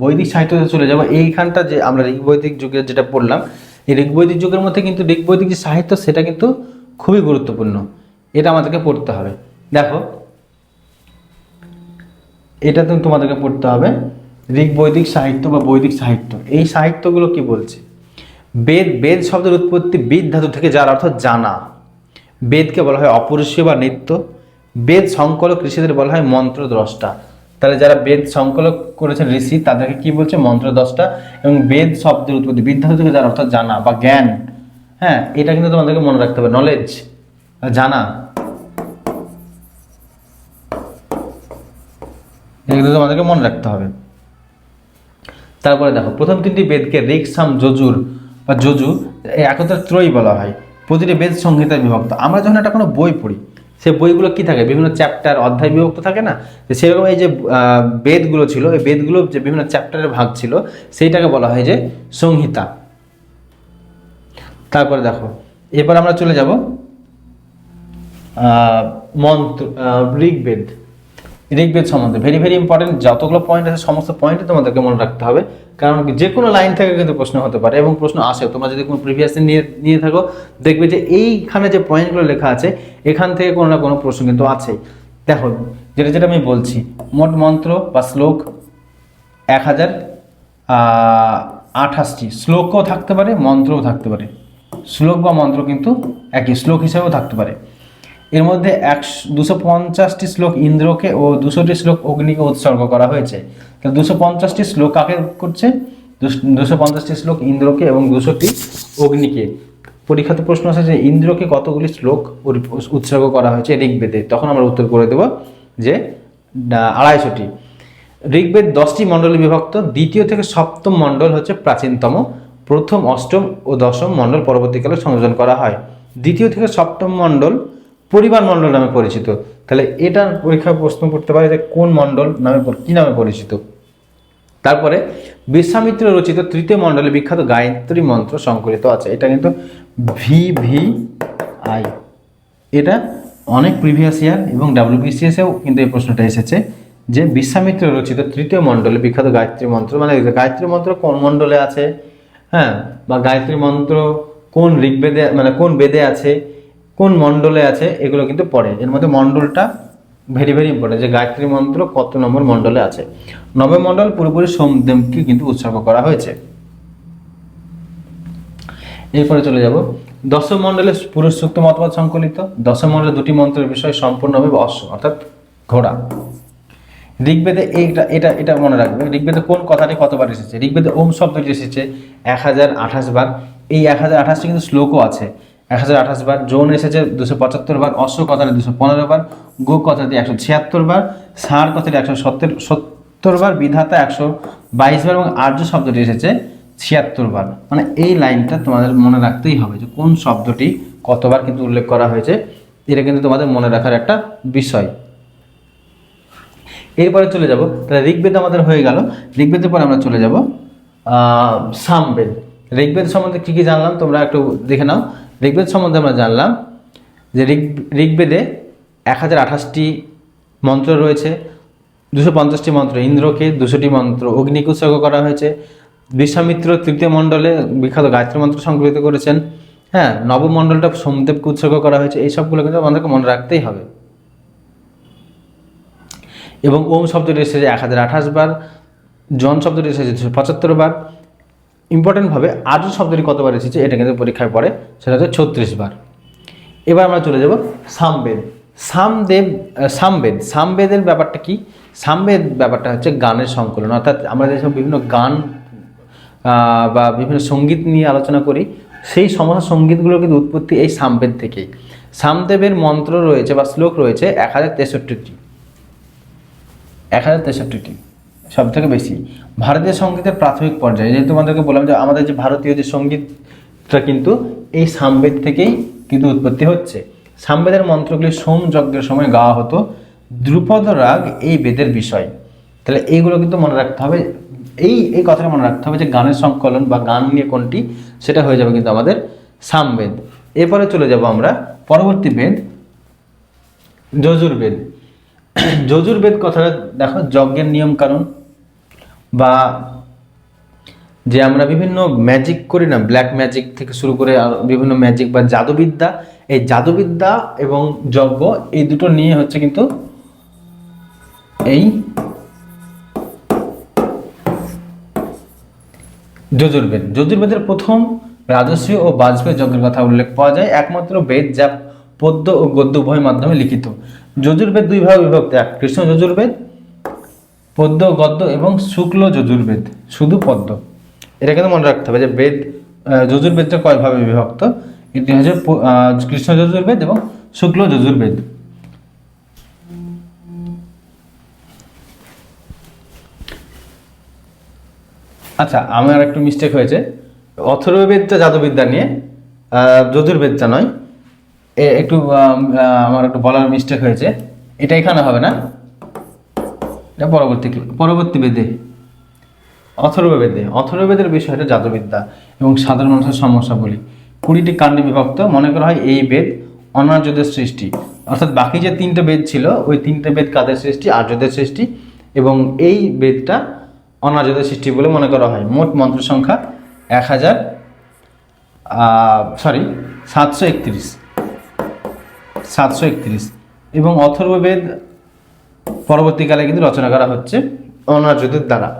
বৈদিক সাহিত্যতে চলে যাব। এইখানটা যে আমরা ঋগ্বৈদিক যুগের যেটা পড়লাম, এই ঋগ্বৈদিক যুগের মধ্যে কিন্তু ঋগ্বৈদিক যে সাহিত্য, সেটা কিন্তু খুবই গুরুত্বপূর্ণ। এটা আমাদেরকে পড়তে হবে। দেখো, এটা তো তোমাদেরকে পড়তে হবে, ঋগ্বৈদিক সাহিত্য বা বৈদিক সাহিত্য। এই সাহিত্যগুলো কি বলছে? বেদ বেদ শব্দের উৎপত্তি বিদ ধাতু থেকে যার অর্থ জানা। বেদকে বলা হয় অপরিসীয় বা নিত্য। বেদ সংকলক কৃষিদের বলা হয় মন্ত্র দ্রষ্টা তাহলে যারা বেদ সংকলক করেছেন ঋষি, তাদেরকে কি বলছে? মন্ত্র দশটা। এবং বেদ শব্দের উৎপত্তি বিদ ধাতু থেকে যার অর্থ জানা বা জ্ঞান হ্যাঁ এটা কিন্তু তোমাদেরকে মনে রাখতে হবে। নলেজ জানা। এগুলো তোমাদেরকে মনে রাখতে হবে। তারপরে দেখো, প্রথম তিনটি বেদকে ঋক সাম, যজুর বা যজু একত্রে ত্রয়ী বলা হয়। প্রতিটি বেদ সংহিতায় বিভক্ত। আমরা যখন একটা কোনো বই পড়ি সেই বইগুলো কি থাকে? বিভিন্ন চ্যাপ্টার অধ্যায় বিভক্ত থাকে না? সেরকম এই যে বেদগুলো ছিল, এই বেদগুলো যে বিভিন্ন চ্যাপ্টারের ভাগ ছিল, সেইটাকে বলা হয় যে সংহিতা। তারপরে দেখো এরপর আমরা চলে যাব মন্ত্র ঋগ্বেদ। ঋগ্বেদ সম্বন্ধে। ভেরি ভেরি ইম্পর্টেন্ট যতগুলো পয়েন্ট আছে, সমস্ত পয়েন্টে তোমাদেরকে মনে রাখতে হবে। কারণ যে কোনো লাইন থেকে কিন্তু প্রশ্ন হতে পারে এবং প্রশ্ন আসে তোমরা যদি কোনো প্রিভিয়াস নিয়ে নিয়ে থাকো, দেখবে যে এইখানে যে পয়েন্টগুলো লেখা আছে, এখান থেকে কোনো না কোনো প্রশ্ন কিন্তু আছে দেখো, যেটা যেটা আমি বলছি, মোট মন্ত্র বা শ্লোক এক হাজার আঠাশটি। শ্লোকও থাকতে পারে, মন্ত্রও থাকতে পারে। শ্লোক বা মন্ত্র কিন্তু একই, শ্লোক হিসেবেও থাকতে পারে। এর মধ্যে একশো, দুশো পঞ্চাশটি শ্লোক ইন্দ্রকে ও দুশোটি শ্লোক অগ্নিকে উৎসর্গ করা হয়েছে। তাহলে দুশো পঞ্চাশটি শ্লোক কাকে করছে? দুশো পঞ্চাশটি শ্লোক ইন্দ্রকে এবং দুশোটি অগ্নিকে। পরীক্ষাতে প্রশ্ন আছে যে ইন্দ্রকে কতগুলি শ্লোক উৎসর্গ করা হয়েছে ঋগ্বেদে? তখন আমরা উত্তর করে দেব যে আড়াইশোটি। ঋগ্বেদ দশটি মণ্ডলে বিভক্ত। দ্বিতীয় থেকে সপ্তম মণ্ডল হচ্ছে প্রাচীনতম। প্রথম, অষ্টম ও দশম মণ্ডল পরবর্তীকালে সংযোজন করা হয়। দ্বিতীয় থেকে সপ্তম মণ্ডল পরিবার মণ্ডল নামে পরিচিত। তাহলে এটা পরীক্ষায় প্রশ্ন করতে পারে যে কোন মণ্ডল নামে কি নামে পরিচিত? তারপরে বিশ্বামিত্র রচিত তৃতীয় মণ্ডলে বিখ্যাত গায়ত্রী মন্ত্র সংকলিত আছে। এটা কিন্তু ভি ভি আই। এটা অনেক প্রিভিয়াস ইয়ার এবং ডাব্লিউবিসিএসেও কিন্তু এই প্রশ্নটা এসেছে যে বিশ্বামিত্র রচিত তৃতীয় মণ্ডলে বিখ্যাত গায়ত্রী মন্ত্র মানে গায়ত্রী মন্ত্র কোন মণ্ডলে আছে? হ্যাঁ বা গায়ত্রী মন্ত্র কোন ঋগ্বেদে মানে কোন বেদে আছে? কোন মণ্ডলে আছে, এগুলো কিন্তু পড়ে। এর মধ্যে মণ্ডলটা ভেরি ভেরি ইম্পর্টেন্ট যে গায়ত্রী মন্ত্র কত নম্বর মণ্ডলে আছে। নবম মণ্ডল পুরোপুরি সোমদেবকে কিন্তু উৎসর্গ করা হয়েছে। এরপরে চলে যাব। দশম মণ্ডলে পুরুষ সূক্ত মতবাদ সংকলিত। দশম মণ্ডলে দুটি মন্ত্রের বিষয় সম্পূর্ণভাবে অশ্ব, অর্থাৎ ঘোড়া। ঋগ্বেদে এইটা, এটা এটা মনে রাখবে ঋগ্বেদে কোন কথাটি কতবার এসেছে? ঋগ্বেদে ওম শব্দটি এসেছে এক হাজার আঠাশ বার। এই এক হাজার আঠাশটি কিন্তু শ্লোকও আছে। এক হাজার আঠাশ বার, যৌন এসেছে দুশো পঁচাত্তর বার, অশ্ব কথাটি দুশো পনেরো বার, গো কথাটি একশো ছিয়াত্তর বার সার কথাটি একশো সত্তর সত্তর বার, বিধাতা একশো বাইশ বার এবং আর্য শব্দটি এসেছে ছিয়াত্তর বার। মানে এই লাইনটা তোমাদের মনে রাখতেই হবে যে কোন শব্দটি কতবার কিন্তু উল্লেখ করা হয়েছে, এটা কিন্তু তোমাদের মনে রাখার একটা বিষয়। এরপরে চলে যাব, তাহলে ঋগ্বেদ আমাদের হয়ে গেল, ঋগ্বেদের পরে আমরা চলে যাব সামবেদ। ঋগ্বেদ সম্বন্ধে কী কী জানলাম তোমরা একটু দেখে নাও। ঋগ্বেদ সম্বন্ধে আমরা জানলাম যে ঋগ, ঋগ্বেদে এক হাজার আঠাশটি মন্ত্র রয়েছে, দুশো পঞ্চাশটি মন্ত্র ইন্দ্রকে, দুশোটি মন্ত্র অগ্নিকে উৎসর্গ করা হয়েছে। বিশ্বামিত্র তৃতীয় মণ্ডলে বিখ্যাত গায়ত্রী মন্ত্র সংকলিত করেছেন। হ্যাঁ নবমণ্ডলটা সোমদেবকে উৎসর্গ করা হয়েছে, এই সবগুলো কিন্তু আমাদেরকে মনে রাখতেই হবে। এবং ওম শব্দটি এসেছে এক হাজার আঠাশ বার, জন শব্দটি এসেছে দুশো পঁচাত্তর বার ইম্পর্টেন্টভাবে আর্য শব্দটি কতবার এসেছে এটা কিন্তু পরীক্ষায় পড়ে সেটা হচ্ছে ছত্রিশ বার। এবার আমরা চলে যাব সামবেদ। সামদেব সামবেদ। সামবেদের ব্যাপারটা কি? সামবেদ ব্যাপারটা হচ্ছে গানের সংকলন। অর্থাৎ আমরা যেসব বিভিন্ন গান বা বিভিন্ন সংগীত নিয়ে আলোচনা করি, সেই সমস্ত সঙ্গীতগুলোর কিন্তু উৎপত্তি এই সামবেদ থেকেই। সামদেবের মন্ত্র রয়েছে বা শ্লোক রয়েছে এক হাজার তেষট্টিটি। এক হাজার তেষট্টিটি। সব থেকে বেশি। ভারতীয় সঙ্গীতের প্রাথমিক পর্যায়ে, যেহেতু তোমাদেরকে বললাম যে আমাদের যে ভারতীয় যে সঙ্গীতটা কিন্তু এই সামবেদ থেকেই কিন্তু উৎপত্তি হচ্ছে। সামবেদের মন্ত্রগুলি সোম যজ্ঞের সময় গাওয়া হতো। দ্রুপদ রাগ এই বেদের বিষয়। তাহলে এইগুলো কিন্তু মনে রাখতে হবে। এই এই কথাটা মনে রাখতে হবে যে গানের সংকলন বা গান নিয়ে কোনটি, সেটা হয়ে যাবে কিন্তু আমাদের সামবেদ। এরপরে চলে যাব আমরা পরবর্তী বেদ, যজুর্বেদ। যজুর্বেদ কথাটা দেখো, যজ্ঞের নিয়ম কানুন। বা যে আমরা বিভিন্ন ম্যাজিক করি না ব্ল্যাক ম্যাজিক থেকে শুরু করে বিভিন্ন ম্যাজিক বা জাদুবিদ্যা, এই জাদুবিদ্যা এবং যজ্ঞ, এই দুটো নিয়ে হচ্ছে কিন্তু এই যজুর্বেদ। যজুর্বেদের প্রথম রাজস্বী ও বাজপেয়ী যজ্ঞের কথা উল্লেখ পাওয়া যায়। একমাত্র বেদ যা পদ্য ও গদ্য উভয় মাধ্যমে লিখিত। যজুর্বেদ দুই ভাগে বিভক্ত। এক, কৃষ্ণ যজুর্বেদ পদ্য গদ্য এবং শুক্ল যজুর্বেদ, শুধু পদ্য এটা কিন্তু মনে রাখতে হবে যে বেদ যজুর্বেদটা কয়ভাবে বিভক্ত? এটি হচ্ছে কৃষ্ণ যজুর্বেদ এবং শুক্ল যজুর্বেদ। আচ্ছা আমার একটু মিস্টেক হয়েছে। অথর্ববেদটা জাদুবিদ্যা নিয়ে যজুর্বেদটা নয়। একটু আমার একটু বলার মিস্টেক হয়েছে। এটা এখানে হবে না? এটা পরবর্তী পরবর্তী বেদে। অথর্ব অথর্ববেদে অথর্ববেদের বিষয়টা জাদুবিদ্যা এবং সাধারণ মানুষের সমস্যা বলি কুড়িটি কাণ্ডে বিভক্ত। মনে করা হয় এই বেদ অনার্যদের সৃষ্টি। অর্থাৎ বাকি যে তিনটে বেদ ছিল, ওই তিনটে বেদ কাদের সৃষ্টি? আর্যদের সৃষ্টি। এবং এই বেদটা অনার্যদের সৃষ্টি বলে মনে করা হয়। মোট মন্ত্র সংখ্যা এক হাজার সরি সাতশো একত্রিশ। সাতশো একত্রিশ। এবং অথর্ববেদ পরবর্তীকালে কিন্তু রচনা করা হচ্ছে অনার্যদের দ্বারা।